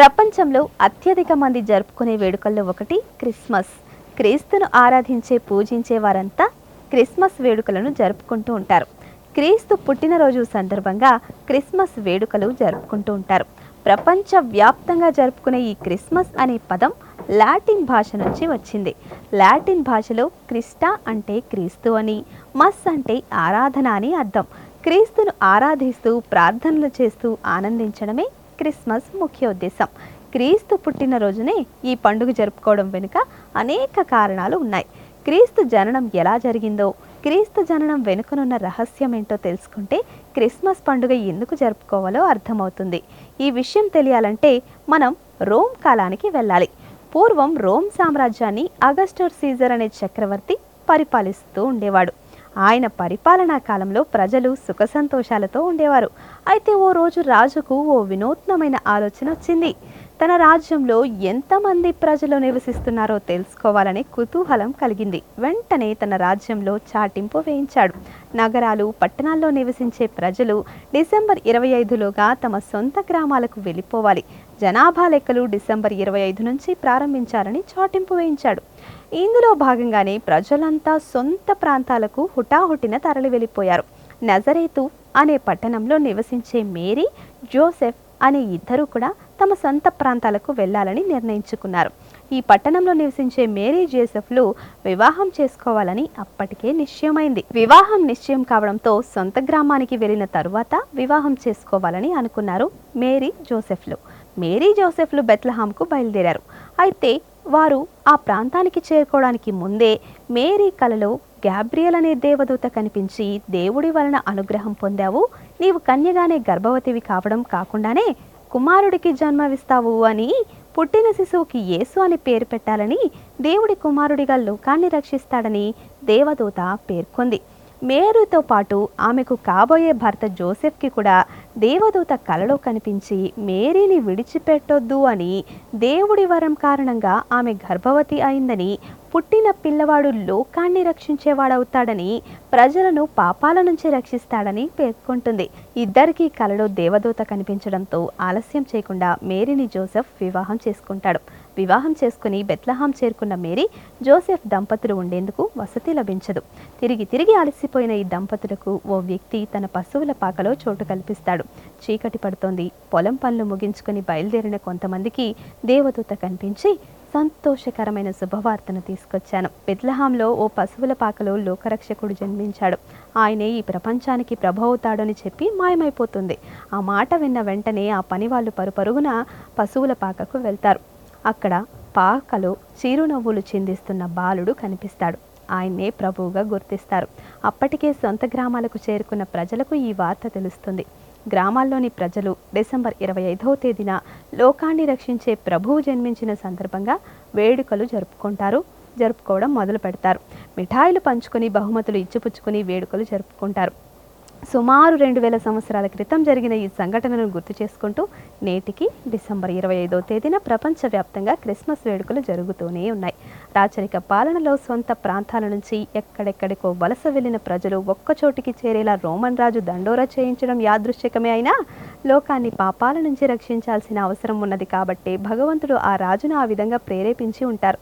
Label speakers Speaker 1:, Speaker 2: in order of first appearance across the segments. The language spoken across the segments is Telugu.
Speaker 1: ప్రపంచంలో అత్యధిక మంది జరుపుకునే వేడుకల్లో ఒకటి క్రిస్మస్. క్రీస్తును ఆరాధించే పూజించే వారంతా క్రిస్మస్ వేడుకలను జరుపుకుంటూ ఉంటారు. క్రీస్తు పుట్టినరోజు సందర్భంగా క్రిస్మస్ వేడుకలు జరుపుకుంటూ ఉంటారు. ప్రపంచ వ్యాప్తంగా జరుపుకునే ఈ క్రిస్మస్ అనే పదం లాటిన్ భాష నుంచి వచ్చింది. లాటిన్ భాషలో క్రిస్టా అంటే క్రీస్తు అని మస్ అంటే ఆరాధన అని అర్థం. క్రీస్తును ఆరాధిస్తూ ప్రార్థనలు చేస్తూ ఆనందించడమే క్రిస్మస్ ముఖ్య ఉద్దేశం. క్రీస్తు పుట్టినరోజునే ఈ పండుగ జరుపుకోవడం వెనుక అనేక కారణాలు ఉన్నాయి. క్రీస్తు జననం ఎలా జరిగిందో క్రీస్తు జననం వెనుకనున్న రహస్యం ఏంటో తెలుసుకుంటే క్రిస్మస్ పండుగ ఎందుకు జరుపుకోవాలో అర్థమవుతుంది. ఈ విషయం తెలియాలంటే మనం రోమ్ కాలానికి వెళ్ళాలి. పూర్వం రోమ్ సామ్రాజ్యాన్ని అగస్టోర్ సీజర్ అనే చక్రవర్తి పరిపాలిస్తూ ఉండేవాడు. ఆయన పరిపాలనా కాలంలో ప్రజలు సుఖ సంతోషాలతో ఉండేవారు. అయితే ఓ రోజు రాజుకు ఓ వినూత్నమైన ఆలోచన వచ్చింది. తన రాజ్యంలో ఎంతమంది ప్రజలు నివసిస్తున్నారో తెలుసుకోవాలనే కుతూహలం కలిగింది. వెంటనే తన రాజ్యంలో చాటింపు వేయించాడు. నగరాలు పట్టణాల్లో నివసించే ప్రజలు డిసెంబర్ ఇరవై ఐదులోగా తమ సొంత గ్రామాలకు వెళ్ళిపోవాలి. జనాభా లెక్కలు డిసెంబర్ ఇరవై ఐదు నుంచి ప్రారంభించాలని చాటింపు వేయించాడు. ఇందులో భాగంగానే ప్రజలంతా సొంత ప్రాంతాలకు హుటాహుటిన తరలి వెళ్ళిపోయారు. నజరేతు అనే పట్టణంలో నివసించే మేరీ జోసెఫ్ అనే ఇద్దరు కూడా తమ సొంత ప్రాంతాలకు వెళ్ళాలని నిర్ణయించుకున్నారు. ఈ పట్టణంలో నివసించే మేరీ జోసెఫ్లు వివాహం చేసుకోవాలని అప్పటికే నిశ్చయమైంది. వివాహం నిశ్చయం కావడంతో సొంత గ్రామానికి వెళ్ళిన తరువాత వివాహం చేసుకోవాలని అనుకున్నారు మేరీ జోసెఫ్లు. మేరీ జోసెఫ్లు బెత్లహాంకు బయలుదేరారు. అయితే వారు ఆ ప్రాంతానికి చేరుకోవడానికి ముందే మేరీ కలలో గ్యాబ్రియల్ అనే దేవదూత కనిపించి దేవుడి వలన అనుగ్రహం పొందావు. నీవు కన్యగానే గర్భవతివి కావడం కాకుండానే కుమారుడికి జన్మవిస్తావు అని పుట్టిన శిశువుకి యేసు అని పేరు పెట్టాలని దేవుడి కుమారుడిగా లోకాన్ని రక్షిస్తాడని దేవదూత పేర్కొంది. మేరుతో పాటు ఆమెకు కాబోయే భర్త జోసెఫ్కి కూడా దేవదూత కలలో కనిపించి మేరీని విడిచిపెట్టొద్దు అని దేవుడి వరం కారణంగా ఆమె గర్భవతి అయిందని పుట్టిన పిల్లవాడు లోకాన్ని రక్షించేవాడవుతాడని ప్రజలను పాపాల నుంచి రక్షిస్తాడని పేర్కొంటుంది. ఇద్దరికీ కలలో దేవదూత కనిపించడంతో ఆలస్యం చేయకుండా మేరీని జోసెఫ్ వివాహం చేసుకుంటాడు. వివాహం చేసుకుని బెత్లహాం చేరుకున్న మేరీ జోసెఫ్ దంపతులు ఉండేందుకు వసతి లభించదు. తిరిగి తిరిగి అలసిపోయిన ఈ దంపతులకు ఓ వ్యక్తి తన పశువుల పాకలో చోటు కల్పిస్తాడు. చీకటి పడుతోంది. పొలం పనులు ముగించుకుని బయలుదేరిన కొంతమందికి దేవదూత కనిపించి సంతోషకరమైన శుభవార్తను తీసుకొచ్చాను. బెత్లహాంలో ఓ పశువుల పాకలో లోకరక్షకుడు జన్మించాడు. ఆయనే ఈ ప్రపంచానికి ప్రభు అవుతాడని చెప్పి మాయమైపోతుంది. ఆ మాట విన్న వెంటనే ఆ పని వాళ్ళు పరుపరుగున పశువుల పాకకు వెళ్తారు. అక్కడ పాకలో చిరునవ్వులు చిందిస్తున్న బాలుడు కనిపిస్తాడు. ఆయన్నే ప్రభువుగా గుర్తిస్తారు. అప్పటికే సొంత గ్రామాలకు చేరుకున్న ప్రజలకు ఈ వార్త తెలుస్తుంది. గ్రామాల్లోని ప్రజలు డిసెంబర్ ఇరవై ఐదవ తేదీన లోకాన్ని రక్షించే ప్రభువు జన్మించిన సందర్భంగా వేడుకలు జరుపుకుంటారు. జరుపుకోవడం మొదలు పెడతారు. మిఠాయిలు పంచుకొని బహుమతులు ఇచ్చిపుచ్చుకొని వేడుకలు జరుపుకుంటారు. సుమారు రెండు వేల సంవత్సరాల క్రితం జరిగిన ఈ సంఘటనను గుర్తు చేసుకుంటూ నేటికి డిసెంబర్ ఇరవై ఐదో తేదీన ప్రపంచవ్యాప్తంగా క్రిస్మస్ వేడుకలు జరుగుతూనే ఉన్నాయి. రాచరిక పాలనలో సొంత ప్రాంతాల నుంచి ఎక్కడెక్కడికో వలస వెళ్ళిన ప్రజలు ఒక్కచోటికి చేరేలా రోమన్ రాజు దండోరా చేయించడం యాదృశ్చికమే అయినా లోకాన్ని పాపాల నుంచి రక్షించాల్సిన అవసరం ఉన్నది కాబట్టి భగవంతుడు ఆ రాజును ఆ విధంగా ప్రేరేపించి ఉంటారు.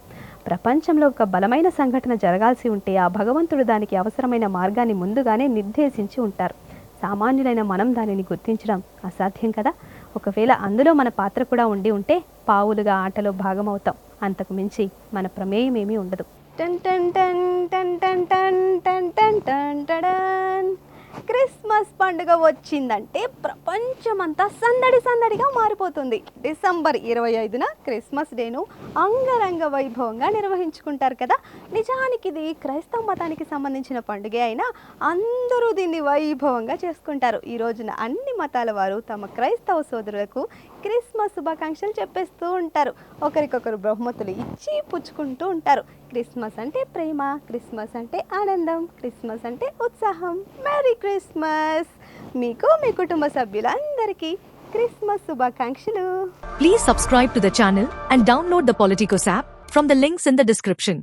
Speaker 1: ప్రపంచంలో ఒక బలమైన సంఘటన జరగాల్సి ఉంటే ఆ భగవంతుడు దానికి అవసరమైన మార్గాన్ని ముందుగానే నిర్దేశించి ఉంటారు. సామాన్యులైన మనం దానిని గుర్తించడం అసాధ్యం కదా? ఒకవేళ అందులో మన పాత్ర కూడా ఉండి ఉంటే పావులుగా ఆటలో భాగమవుతాం. అంతకు మించి మన ప్రమేయం ఏమీ ఉండదు టన్ టన్ టన్ టన్ టన్ టన్ టన్ టన్ టన్ క్రిస్మస్ పండుగ వచ్చిందంటే ప్రపంచమంతా సందడి సందడిగా మారిపోతుంది. డిసెంబర్ ఇరవై ఐదున క్రిస్మస్ డేను అంగరంగ వైభవంగా నిర్వహించుకుంటారు కదా. నిజానికి ఇది క్రైస్తవ మతానికి సంబంధించిన పండుగే అయినా అందరూ దీన్ని వైభవంగా చేసుకుంటారు. ఈ రోజున అన్ని మతాల వారు తమ క్రైస్తవ సోదరులకు క్రిస్మస్ శుభాకాంక్షలు చెప్పేస్తూ ఉంటారు. ఒకరికొకరు బహుమతులు ఇచ్చి పుచ్చుకుంటూ ఉంటారు. క్రిస్మస్ అంటే ప్రేమ క్రిస్మస్ అంటే ఆనందం క్రిస్మస్ అంటే ఉత్సాహం. Merry Christmas. మీకు మీ కుటుంబ సభ్యులందరికీ క్రిస్మస్ శుభాకాంక్షలు.
Speaker 2: Please subscribe to the channel and download the Politicos app from the links in the description